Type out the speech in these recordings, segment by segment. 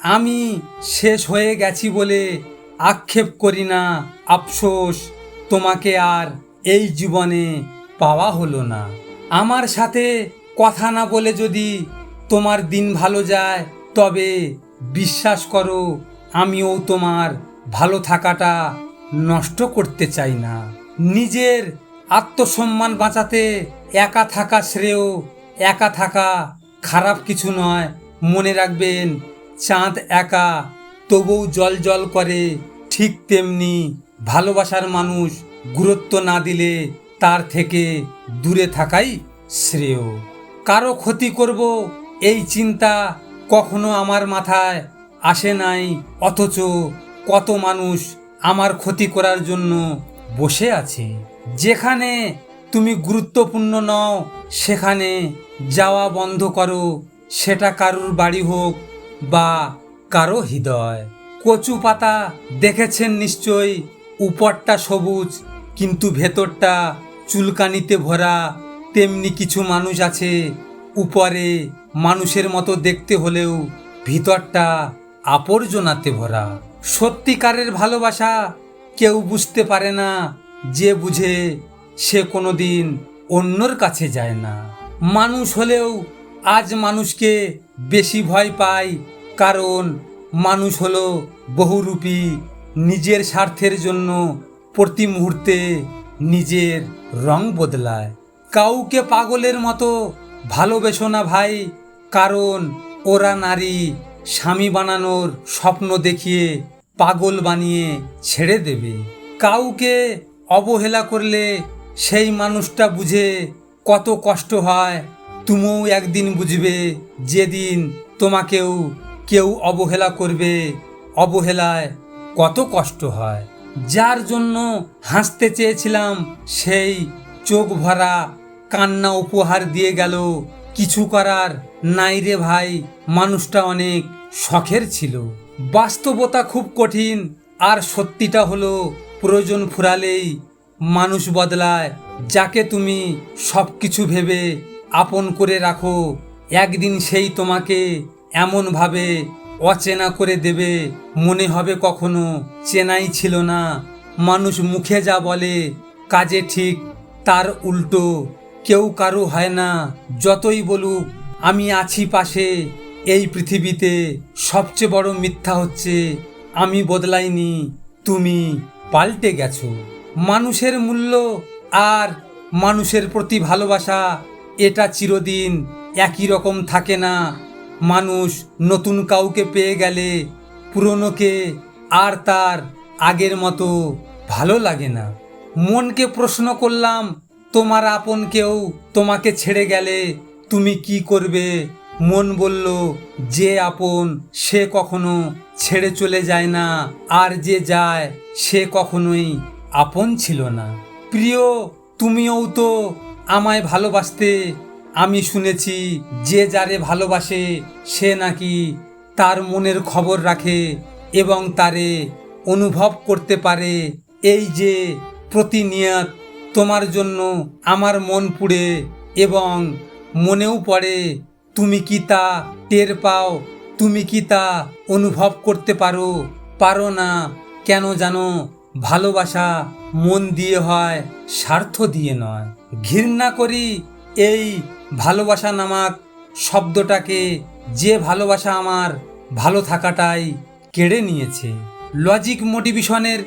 আমি শেষ হয়ে গেছি বলে আক্ষেপ করি না। আফসোস, তোমাকে আর এই জীবনে পাওয়া হলো না। আমার সাথে কথা না বলে যদি তোমার দিন ভালো যায়, তবে বিশ্বাস করো, আমিও তোমার ভালো থাকাটা নষ্ট করতে চাই না। নিজের আত্মসম্মান বাঁচাতে একা থাকা শ্রেয়, একা থাকা খারাপ কিছু নয়। মনে রাখবেন চাঁদ একা, তবুও জল জল করে, ঠিক তেমনি ভালোবাসার মানুষ গুরুত্ব না দিলে তার থেকে দূরে থাকাই শ্রেয়। কারও ক্ষতি করব এই চিন্তা কখনো আমার মাথায় আসে নাই, অথচ কত মানুষ আমার ক্ষতি করার জন্য বসে আছে। যেখানে তুমি গুরুত্বপূর্ণ নও, সেখানে যাওয়া বন্ধ করো, সেটা কারুর বাড়ি হোক বা কারও হৃদয়। কচু পাতা দেখেছেন নিশ্চয়ই, উপরটা সবুজ, কিন্তু ভেতরটা চুলকানিতে ভরা। তেমনি কিছু মানুষ আছে, উপরে মানুষের মতো দেখতে হলেও ভিতরটা আপর্জনাতে ভরা। সত্যিকারের ভালোবাসা কেউ বুঝতে পারে না, যে বুঝে সে কোনো দিন অন্যর কাছে যায় না। মানুষ হলেও আজ মানুষকে বেশি ভয় পায় কারণ মানুষ হলো বহুরূপী। নিজের স্বার্থের জন্য প্রতি মুহূর্তে নিজের রং বদলায়। কাউকে পাগলের মতো ভালোবেসো না ভাই, কারণ ওরা নারী, স্বামী বানানোর স্বপ্ন দেখিয়ে পাগল বানিয়ে ছেড়ে দেবে। কাউকে অবহেলা করলে সেই মানুষটা বুঝে কত কষ্ট হয় তুমিও একদিন বুঝবে যেদিন তোমাকেও কেউ অবহেলা করবে। অবহেলায় কত কষ্ট হয়। যার জন্য হাসতে চেয়েছিলাম, সেই চোখ ভরা কান্না উপহার দিয়ে গেল। কিছু করার নাই রে ভাই, মানুষটা অনেক শখের ছিল। বাস্তবতা খুব কঠিন, আর সত্যিটা হলো প্রয়োজন ফুরালেই মানুষ বদলায়। যাকে তুমি সব কিছু ভেবে আপন করে রাখো। একদিন সেই তোমাকে এমনভাবে অচেনা করে দেবে। মনে হবে কখনো চেনাই ছিল না। মানুষ মুখে যা বলে, কাজে ঠিক তার উল্টো। কেউ কারও হয় না, যতই বলুক, আমি আছি পাশে। এই পৃথিবীতে সবচেয়ে বড় মিথ্যা হচ্ছে, আমি বদলাইনি, তুমি পাল্টে গেছো। মানুষের মূল্য আর মানুষের প্রতি ভালোবাসা এটা চিরদিন একই রকম থাকে না। মানুষ নতুন কাউকে পেয়ে গেলে পুরনোকে আর তার আগের মতো ভালো লাগে না। মনকে প্রশ্ন করলাম, তোমার আপন কেউ তোমাকে ছেড়ে গেলে তুমি কি করবে? মন বলল, যে আপন সে কখনো ছেড়ে চলে যায় না, আর যে যায় সে কখনোই আপন ছিল না। প্রিয়, তুমিও তো আমায় ভালোবাসতে আমি শুনেছি, যে যারে ভালোবাসে সে নাকি তার মনের খবর রাখে এবং তারে অনুভব করতে পারে। এই যে প্রতিনিয়ত তোমার জন্য আমার মন পুড়ে এবং মনেও পড়ে, তুমি কি তা টের পাও? তুমি কি তা অনুভব করতে পারো? পারো না কেন জানো? ভালোবাসা মন দিয়ে হয়, স্বার্থ দিয়ে নয়। ঘৃণা করি এই ভালোবাসা নামাক শব্দটাকে যে ভালোবাসা আমার ভালো থাকাটাই কেড়ে নিয়েছে। লজিক মোটিভেশনের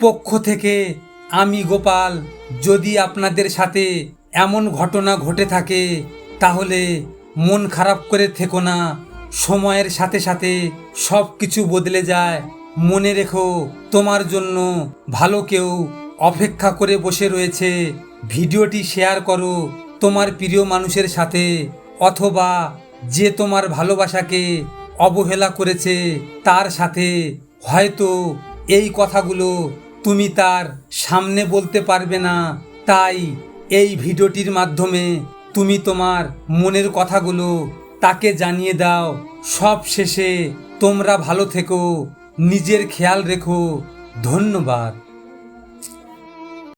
পক্ষ থেকে আমি গোপাল, যদি আপনাদের সাথে এমন ঘটনা ঘটে থাকে, তাহলে মন খারাপ করে থেকো না। সময়ের সাথে সাথে সব কিছু বদলে যায়। মনে রেখো, তোমার জন্য ভালো কেউ অপেক্ষা করে বসে রয়েছে। ভিডিওটি শেয়ার করো তোমার প্রিয় মানুষের সাথে অথবা যে তোমার ভালোবাসাকে অবহেলা করেছে তার সাথে। হয়তো এই কথাগুলো তুমি তার সামনে বলতে পারবে না। তাই এই ভিডিওটির মাধ্যমে তুমি তোমার মনের কথাগুলো তাকে জানিয়ে দাও। সব শেষে তোমরা ভালো থেকো, নিজের খেয়াল রেখো। ধন্যবাদ।